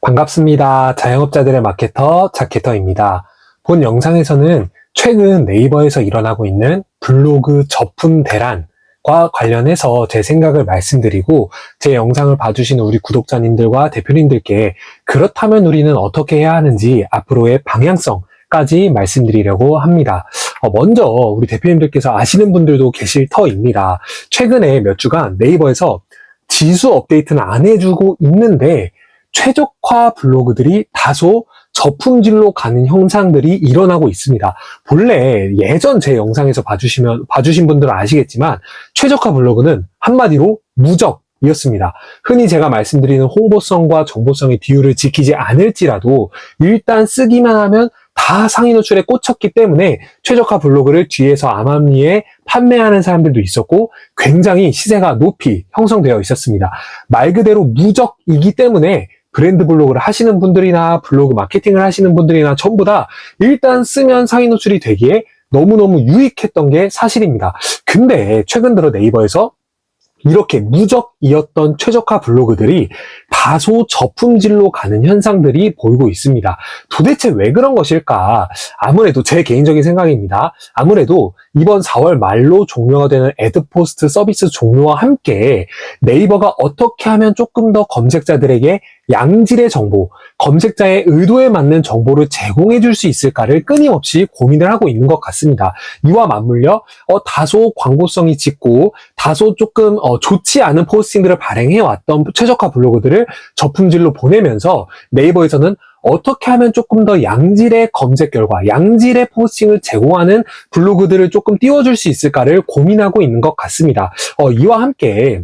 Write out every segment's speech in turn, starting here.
반갑습니다. 자영업자들의 마케터 자케터입니다. 본 영상에서는 최근 네이버에서 일어나고 있는 블로그 저품 대란과 관련해서 제 생각을 말씀드리고 제 영상을 봐주시는 우리 구독자님들과 대표님들께 그렇다면 우리는 어떻게 해야 하는지 앞으로의 방향성까지 말씀드리려고 합니다. 어, 먼저 우리 대표님들께서 아시는 분들도 계실 터입니다. 최근에 몇 주간 네이버에서 지수 업데이트는 안 해주고 있는데 최적화 블로그들이 다소 저품질로 가는 형상들이 일어나고 있습니다. 본래 예전 제 영상에서 봐주시면, 봐주신 분들은 아시겠지만, 최적화 블로그는 한마디로 무적 이었습니다. 흔히 제가 말씀드리는 홍보성과 정보성의 비율을 지키지 않을지라도, 일단 쓰기만 하면 다 상위 노출에 꽂혔기 때문에 최적화 블로그를 뒤에서 암암리에 판매하는 사람들도 있었고 굉장히 시세가 높이 형성되어 있었습니다. 말 그대로 무적이기 때문에 브랜드 블로그를 하시는 분들이나 블로그 마케팅을 하시는 분들이나 전부 다 일단 쓰면 상위 노출이 되기에 너무너무 유익했던 게 사실입니다. 근데 최근 들어 네이버에서 이렇게 무적이었던 최적화 블로그들이 다소 저품질로 가는 현상들이 보이고 있습니다. 도대체 왜 그런 것일까? 아무래도 제 개인적인 생각입니다. 아무래도 이번 4월 말로 종료가 되는 애드포스트 서비스 종료와 함께 네이버가 어떻게 하면 조금 더 검색자들에게 양질의 정보, 검색자의 의도에 맞는 정보를 제공해 줄 수 있을까를 끊임없이 고민을 하고 있는 것 같습니다. 이와 맞물려 어, 다소 광고성이 짙고 다소 조금 어, 좋지 않은 포스팅들을 발행해 왔던 최적화 블로그들을 저품질로 보내면서 네이버에서는 어떻게 하면 조금 더 양질의 검색 결과, 양질의 포스팅을 제공하는 블로그들을 조금 띄워줄 수 있을까를 고민하고 있는 것 같습니다. 어, 이와 함께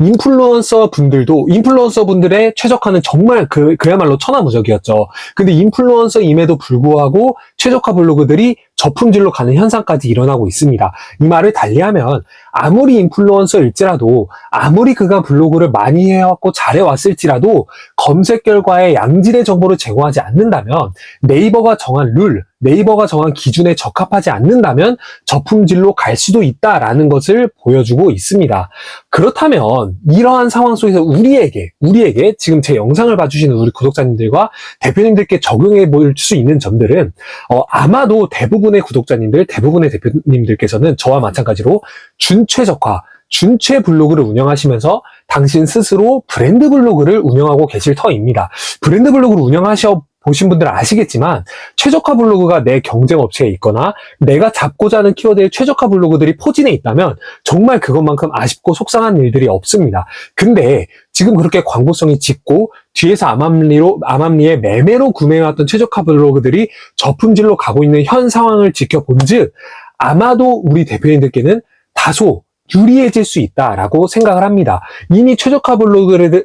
인플루언서 분들도 인플루언서 분들의 최적화는 정말 그 그야말로 천하무적이었죠. 근데 인플루언서임에도 불구하고 최적화 블로그들이 저품질로 가는 현상까지 일어나고 있습니다. 이 말을 달리하면 아무리 인플루언서일지라도 아무리 그가 블로그를 많이 해왔고 잘해왔을지라도 검색 결과에 양질의 정보를 제공하지 않는다면 네이버가 정한 룰, 네이버가 정한 기준에 적합하지 않는다면 저품질로 갈 수도 있다라는 것을 보여주고 있습니다. 그렇다면 이러한 상황 속에서 우리에게 우리에게 지금 제 영상을 봐주시는 우리 구독자님들과 대표님들께 적용해 볼 수 있는 점들은 어, 아마도 대부분의 구독자님들, 대부분의 대표님들께서는 저와 마찬가지로 준최적화, 준최 블로그를 운영하시면서 당신 스스로 브랜드 블로그를 운영하고 계실 터입니다. 브랜드 블로그를 운영하셔 보신 분들은 아시겠지만 최적화 블로그가 내 경쟁 업체에 있거나 내가 잡고자 하는 키워드의 최적화 블로그들이 포진해 있다면 정말 그것만큼 아쉽고 속상한 일들이 없습니다. 근데 지금 그렇게 광고성이 짙고 뒤에서 암암리로 암암리에 매매로 구매해왔던 최적화 블로그들이 저품질로 가고 있는 현 상황을 지켜본즉 아마도 우리 대표님들께는 다소 유리해질 수 있다라고 생각을 합니다. 이미 최적화 블로그를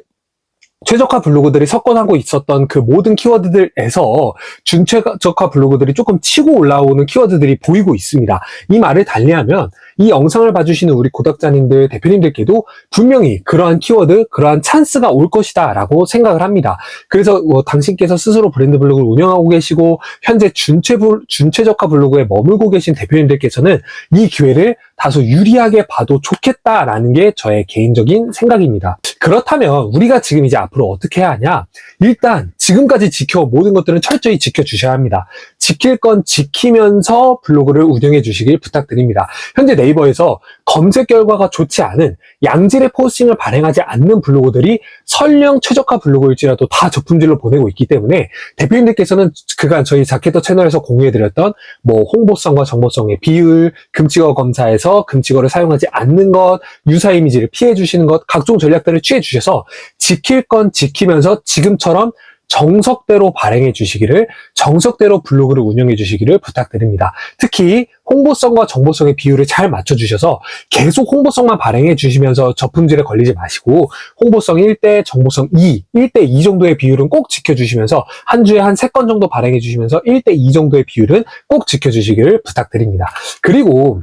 최적화 블로그들이 석권하고 있었던 그 모든 키워드들에서 준최적화 블로그들이 조금 치고 올라오는 키워드들이 보이고 있습니다. 이 말을 달리하면 이 영상을 봐주시는 우리 구독자님들, 대표님들께도 분명히 그러한 키워드, 그러한 찬스가 올 것이다 라고 생각을 합니다. 그래서 뭐 당신께서 스스로 브랜드 블로그를 운영하고 계시고 현재 준최, 준최적화 블로그에 머물고 계신 대표님들께서는 이 기회를 다소 유리하게 봐도 좋겠다라는 게 저의 개인적인 생각입니다. 그렇다면 우리가 지금 이제 앞으로 어떻게 해야 하냐? 일단 지금까지 지켜 모든 것들은 철저히 지켜주셔야 합니다. 지킬 건 지키면서 블로그를 운영해 주시길 부탁드립니다. 현재 네이버에서 검색 결과가 좋지 않은 양질의 포스팅을 발행하지 않는 블로그들이 설령 최적화 블로그일지라도 다 저품질로 보내고 있기 때문에 대표님들께서는 그간 저희 자켓터 채널에서 공유해드렸던 뭐 홍보성과 정보성의 비율, 금치거 검사에서 금치거를 사용하지 않는 것, 유사 이미지를 피해 주시는 것, 각종 전략들을 취해 주셔서 지킬 건 지키면서 지금처럼 정석대로 발행해 주시기를, 정석대로 블로그를 운영해 주시기를 부탁드립니다. 특히 홍보성과 정보성의 비율을 잘 맞춰 주셔서 계속 홍보성만 발행해 주시면서 저품질에 걸리지 마시고 홍보성 1대 정보성 2, 1대 2 정도의 비율은 꼭 지켜 주시면서 한 주에 한 3건 정도 발행해 주시면서 1대 2 정도의 비율은 꼭 지켜 주시기를 부탁드립니다. 그리고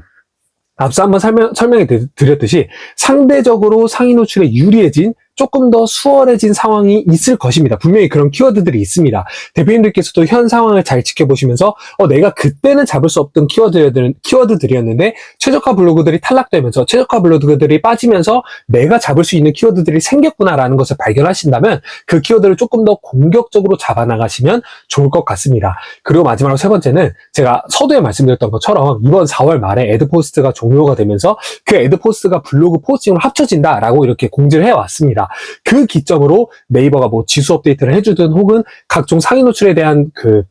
앞서 한번 설명, 설명해 드렸듯이 상대적으로 상위 노출에 유리해진 조금 더 수월해진 상황이 있을 것입니다. 분명히 그런 키워드들이 있습니다. 대표님들께서도 현 상황을 잘 지켜보시면서 어, 내가 그때는 잡을 수 없던 키워드들, 키워드들이었는데 최저가 블로그들이 탈락되면서 최저가 블로그들이 빠지면서 내가 잡을 수 있는 키워드들이 생겼구나라는 것을 발견하신다면 그 키워드를 조금 더 공격적으로 잡아나가시면 좋을 것 같습니다. 그리고 마지막으로 세 번째는 제가 서두에 말씀드렸던 것처럼 이번 4월 말에 애드 포스트가 종료가 되면서 그 애드 포스트가 블로그 포스팅으로 합쳐진다라고 이렇게 공지를 해왔습니다. 그 기점으로 네이버가 뭐 지수 업데이트를 해주든 혹은 각종 상위 노출에 대한 그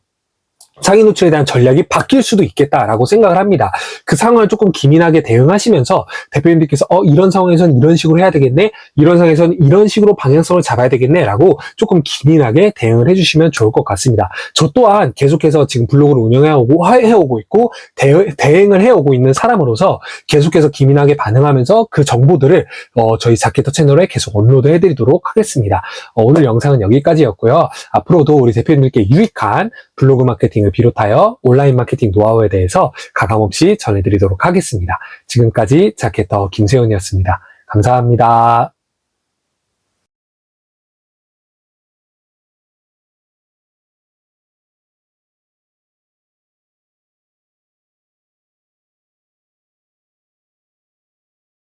상위 노출에 대한 전략이 바뀔 수도 있겠다라고 생각을 합니다. 그 상황을 조금 기민하게 대응하시면서 대표님들께서 어 이런 상황에선 이런 식으로 해야 되겠네, 이런 상황에선 이런 식으로 방향성을 잡아야 되겠네라고 조금 기민하게 대응을 해주시면 좋을 것 같습니다. 저 또한 계속해서 지금 블로그를 운영해오고 해오고 있고 대, 대응을 해오고 있는 사람으로서 계속해서 기민하게 반응하면서 그 정보들을 어, 저희 자켓터 채널에 계속 업로드 해드리도록 하겠습니다. 어, 오늘 영상은 여기까지였고요. 앞으로도 우리 대표님들께 유익한 블로그 마케팅을 비롯하여 온라인 마케팅 노하우에 대해서 가감없이 전해드리도록 하겠습니다. 지금까지 자켓터 김세훈이었습니다. 감사합니다.